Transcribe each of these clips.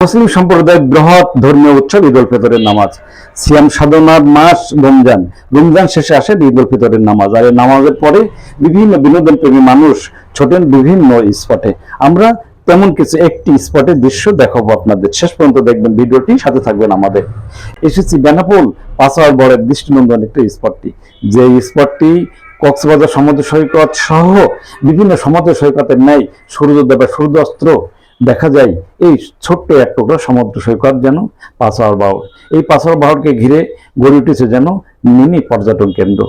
মুসলিম সম্প্রদায়ের বৃহৎ ধর্মীয় উৎসব ঈদ উল ফিতরের নামাজ। সিয়াম সাধনার মাস রমজান। রমজান শেষে আসে ঈদ উল ফিতরের নামাজ। আর এই নামাজের পরে বিভিন্ন বিনোদন প্রেমী মানুষ ছোটেন বিভিন্ন স্পটে। আমরা তেমন কিছু একটি স্পটের দৃশ্য দেখাবো আপনাদের। শেষ পর্যন্ত দেখবেন ভিডিওটি। সাথে থাকবেন আমাদের এসেছি বেনাপোল পাঁচওয়ার বড়ের দৃষ্টিনন্দন একটি স্পটটি। যে স্পটটি কক্সবাজার সমুদ্র সৈকত সহ বিভিন্ন সমুদ্র সৈকতের ন্যায় সূর্যোদয় বা সূর্যাস্ত দেখা যায় এই ছোট্ট এক টুকরো সমুদ্র সৈকত যেন পাঁচওয়ার বাউর এই পাঁচওয়ার বাউরকে ঘিরে গড়ে উঠেছে যেন মিনি পর্যটন কেন্দ্র।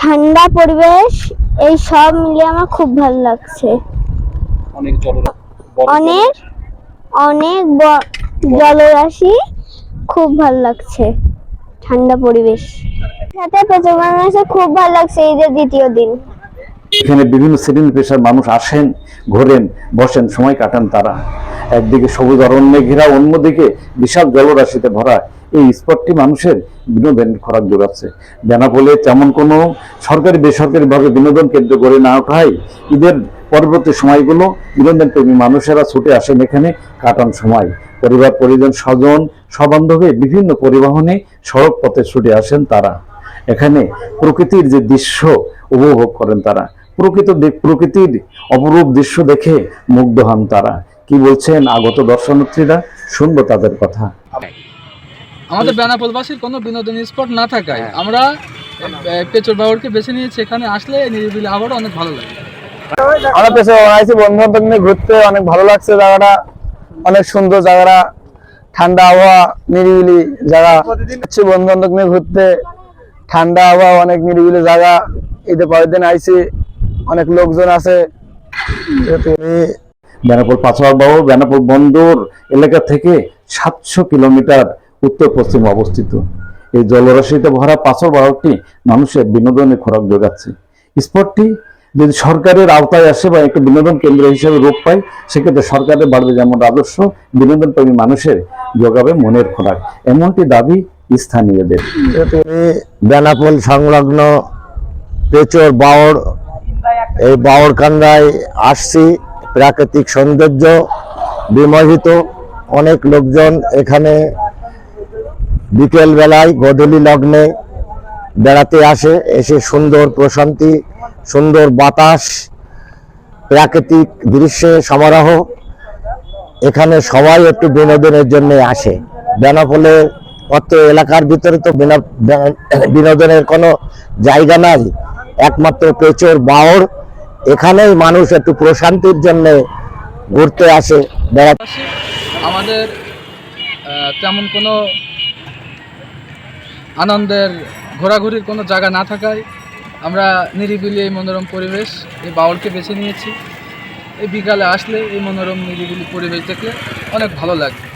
ঠান্ডা পরিবেশ এই সব মিলিয়ে আমার খুব ভালো লাগছে। অনেক অনেক অনেক জলরাশি খুব ভালো লাগছে ঠান্ডা পরিবেশ। সাথে প্রচুর মানুষে খুব ভালো লাগছে এই যে দ্বিতীয় দিন। এখানে বিভিন্ন শ্রেণি পেশার মানুষ আসেন, ঘোরেন, বসেন, সময় কাটান তারা। একদিকে সবুজ অরণ্যে ঘেরা, অন্যদিকে বিশাল জলরাশিতে ভরা এই স্পটটি মানুষের বিনোদনের খোরাক যোগাচ্ছে। বেনাপোলে তেমন কোনো সরকারি, বেসরকারি ভাবে বিনোদন কেন্দ্র গড়ে না ওঠায় ঈদের পরবর্তী সময়গুলো বিনোদন প্রেমী মানুষেরা ছুটে আসেন এখানে কাটান সময়। পরিবার, পরিজন, স্বজন সবান্ধবে বিভিন্ন পরিবহনে সড়ক পথে ছুটে আসেন তারা। এখানে প্রকৃতির যে দৃশ্য উপভোগ করেন তারা। প্রকৃত প্রকৃতির অপরূপ দৃশ্য দেখে মুগ্ধ হন তারা। কি বলছেন আগত দর্শনার্থীরা? শুনব তাদের কথা। আমাদের বেনাপোলবাসীর কোনো বিনোদন স্পট না থাকায় আমরা পেচর বাবরকে বেছে নিয়েছি। এখানে আসলে নিরিবিলি আবারও অনেক ভালো লাগে। আমরা পেছনে বানাইছি বন্ধু বান্ধব নিয়ে ঘুরতে। অনেক ভালো লাগছে জায়গাটা। অনেক সুন্দর জায়গাটা। ঠান্ডা আবহাওয়া নিরিবিলি জায়গা। হচ্ছে বন্ধু বান্ধব নিয়ে ঘুরতে। ঠান্ডা আবহাওয়া অনেক নিরিবিলি জায়গা। ঈদে পরের দিন আইছি। অনেক লোকজন আছে। পাঁচওয়ার বাবু বেনাপোল বন্দর এলাকা থেকে সাতশো কিলোমিটার উত্তর পশ্চিমে অবস্থিত। এই জলরাশিতে ভরা পাঁচর বারোটি মানুষের বিনোদনের খোরাক যোগাচ্ছে। স্পটটি যদি সরকারের আওতায় আসে বা একটা বিনোদন কেন্দ্র হিসেবে রূপ পায় সেক্ষেত্রে সরকারের বাড়বে যেমন রাজস্ব বিনোদন প্রেমী মানুষের যোগাবে মনের খোরাক। এমনটি দাবি স্থানীয়দের। বেনাপোল সংলগ্ন পেচর বাওর এই বাওরকান্দায় আসছি। প্রাকৃতিক সৌন্দর্য বিমোহিত। অনেক লোকজন এখানে বিকেল বেলায় গধূলি লগ্নে বেড়াতে আসে। এসে সুন্দর প্রশান্তি, সুন্দর বাতাস, প্রাকৃতিক দৃশ্যে সমারোহ। এখানে সবাই একটু বিনোদনের জন্য আসে। বেনাপোলে অত এলাকার ভিতরে তো বিনা- বিনা- বিনোদনের কোনো জায়গা নাই। একমাত্র পেচর বাওর এখানেই মানুষ একটু প্রশান্তির জন্য ঘুরতে আসে আমাদের তেমন কোনো আনন্দের ঘোরাঘুরির কোনো জায়গা না থাকায় আমরা নিরিবিলি এই মনোরম পরিবেশ এই বাউলকে বেছে নিয়েছি। এই বিকালে আসলে এই মনোরম নিরিবিলি পরিবেশ দেখলে অনেক ভালো লাগবে